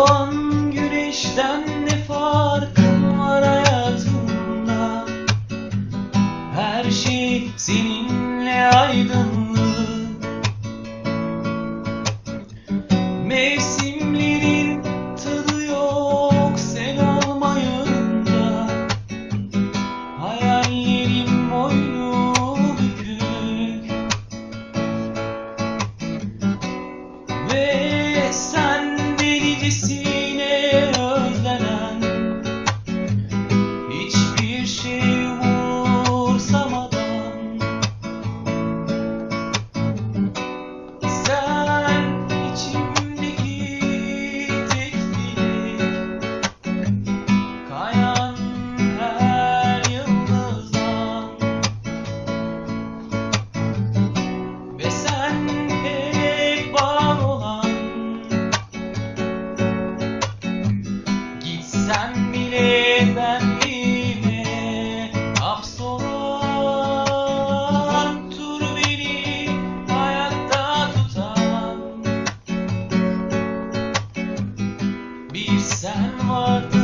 doğan güneşten ne farkın var hayatımda Her şey seninle aydınlık Mevsim sen vardın.